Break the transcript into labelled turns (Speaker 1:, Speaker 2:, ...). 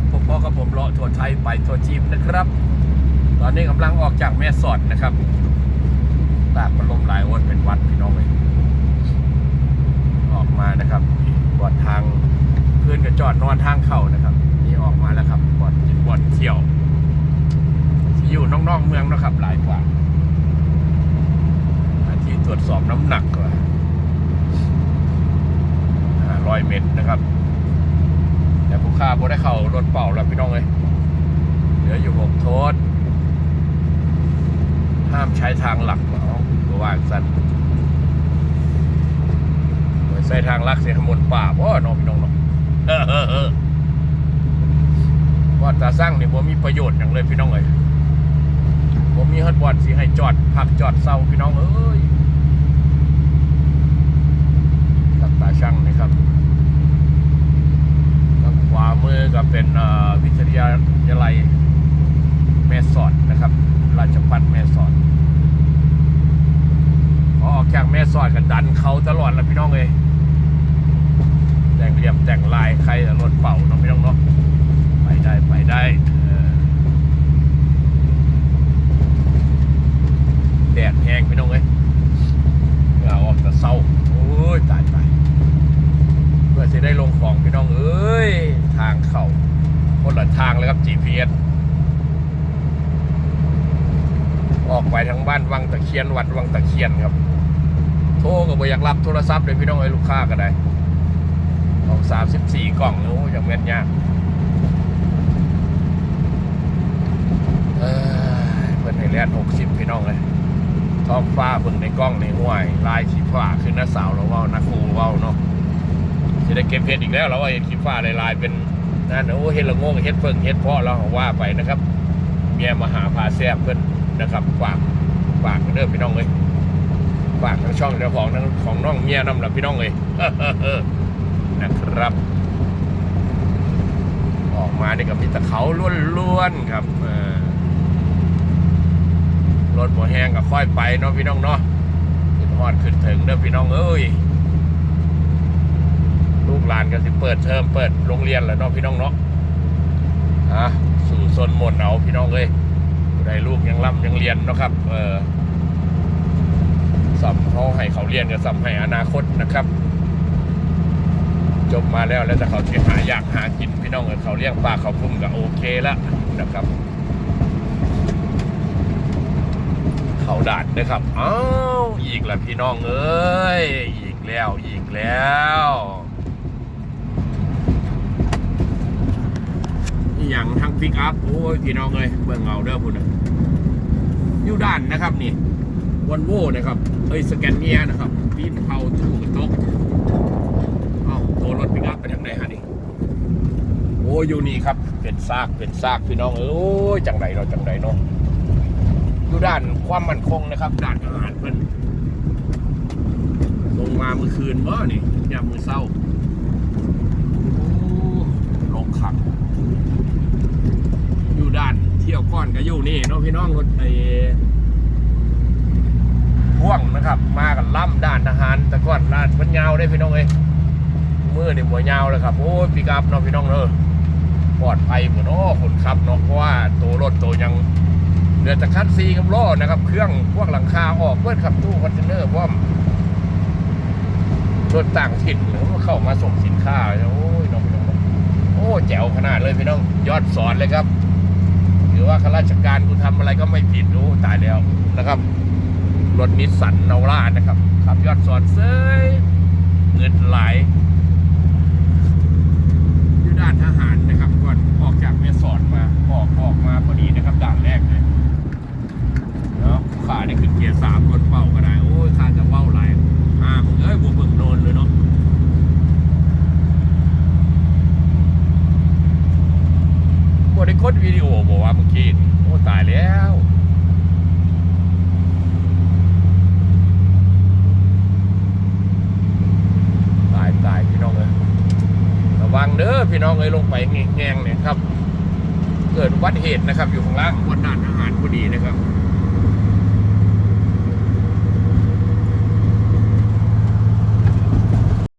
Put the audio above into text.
Speaker 1: ับผมพ่อกับผมเลาะทั่วไทยไปทั่วจีนนะครับ ตอนนี้กำลังออกจากแม่สอดนะครับตากมันลมหลายวันเป็นวัดพี่น้องเลยออกมานะครับบอดทางเพื่อนก็จอดนอนทางเข้านะครับ นี่ออกมาแล้วครับบอดกิบอดเที่ยว อยู่นอกๆเมืองนะครับ หลายกว่าที่ตรวจสอบน้ำหนักก็ร้อยเมตรนะครับ ค้าบ่ได้เข้ารถเป่าแล้วพี่น้องเลยเหลืออยู่หกโทษ ห้ามใช้ทางหลักเอาก็ว่าสันใช้ทางลักเสียขมนป่าบ่น้องพี่น้องเนาะเออเออเออว่าตาสร้างนี่บ่มีประโยชน์อย่างเลยพี่น้องเอ้ยบ่มีฮัดบอดสิให้จอดพักจอดเศร้าพี่น้องเอ้ยกับตาช่างนี่ครับ ทางขวามือก็เป็นเอ่อวิ ทยาลัยแม่สอดนะครับ ราชพัฒแม่สอดพอออกจากแม่สอดกันดันเขาตลอดแล้วพี่น้องเอ้ยแต่งเหลี่ยมแต่งลายใครรถเป่าน้องพี่น้องเนาะไปได้ไปได้แดดแห้งพี่น้องเอ้ยเหงื่อออกแต่เศร้าโอ้ยตายตายเพื่อจะได้ลงของพี่น้องเอ้ย ทางเขาคนละทาง เลยครับ GPS ออกไปทางบ้านวังตะเคียนวัดวังตะเคียนครับ โทรก็บ่อยากรับโทรศัพท์เลยพี่น้องเอ้ลูกค้าก็ได้ของสามสิบสี่กล่องโอ้ยังแม่นยากเอ้ยเพิ่นให้แลนหกสิบพี่น้องเลยท้องฟ้าเบิ่งในกล้องในห้วย ลายสีฟ้าขึ้นน้าสาวเราว่านักครูเว่าเนาะจะได้เก็บเห็ดอีกแล้วเราว่าเห็ดขี้ฟ้าลายๆเป็น นั่นโอ้เห็ดละงงเห็ดเฟิงเห็ดพาะเราว่าไปนะครับ เมียมาหาพาแซ่บเพิ่นนะครับฝากฝากเด้อพี่น้องเลยฝากทั้งช่องเจ้าของทั้งของน้องเมียน้ำหลับพี่น้องเลยนะครับ ออกมาได้กับมีแตะเขาล้วนๆครับรถบ่แห้งก็ค่อยไปเนาะพี่น้องเนาะขึ้นฮอดขึ้นถึงเด้อพี่น้องเอ้ย กหลานก็สิเปิดเทอมเปิดโรงเรียนแล้วเนาะพี่น้องเนาะฮะสู่ซนหมดเอาพี่น้องเลยผู้ลูกยังร่ำยังเรียนเนาะครับ เออสัมเขาให้เขาเรียนกับสัมให้อนาคตนะครับ จบมาแล้วแล้วแต่เขาจะหาอยากหากินพี่น้องเออเขาเลี้ยงปลาเขาพุ่มก็โอเคล้วนะครับ เขาด่านนะครับอ้าวอีกแล้วพี่น้องเอ้ยอีกแล้วอีกแล้ว อย่างทางปิกอัพโอ้ยพี่น้องเอ้ยเบิ่งเอาเด้อพุ่นน่ะอยู่ด้านนะครับนี่วันโว่นะครับเอ้ยสแกนเนียนะครับปีนเผาตู้กระตกเอ้าโทรรถปิกอัพไปทางไหนฮะนี่โอ้ยอยู่นี่ครับเป็นซากเป็นซากพี่น้องเอ้ยโอ้ยจังไรเราจังไรเนาะอยู่ด้านความมั่นคงนะครับด้านอาหารเพิ่นลงมาเมื่อคืนบ่นี่ยามมือเศร้าโอ้ลงขับ ที่ยวก้อนก็อยู่นี่เนาะพี่น้องรถไอ้พ่วงนะครับ มากันล่ำด้านทหารแต่ก่อนลาดมันยาวได้พี่น้องเอ้ยมือนี่หัวยาวเลยครับโอ้ยปีกับเนาะพี่น้องเออปลอดภัยหมดเนาะคนขับเนาะเพราะว่าตัวรถตัวยังเดือดจากคัดซีกับล้อนะครับ เครื่องพวกหลังคาออกเพื่อขับตู้คอนเทนเนอร์พราะว่ารถต่างถิ่นหรือว่าเข้ามาส่งสินค้าโอ้ยน้องพี่น้องโอ้แจ๋วขนาดเลยพี่น้องยอดสอนเลยครับ รือว่าข้าราชการกูทำอะไรก็ไม่ผิดรู้ตายแล้วนะครับรถนิสสันนาวร่านะครับขับยอดสอนเซ้ยเงินไหลอยู่ด้านทหารนะครับก่อนออกจากเมสอดมาออกออกมาพอดีนะครับด่านแรกเลย เนาะขาได้ขึ้นเกียร์สามรถเป่าก็ได้ โอ้ยขาจะเว้าหลายอ่ามึงเอ้ยบัวเบิ่งโนนเลยเนาะ บัวได้คดวิดีโอบอกว่าเมื่อกี้โอ้ตายแล้วตายตายพี่น้องเลยระวังเด้อพี่น้องเลยลงไปแง่งๆเนี่ยครับ เกิดอุบัติเหตุนะครับอยู่ข้างล่างบนด่านอาหารพอดีนะครับ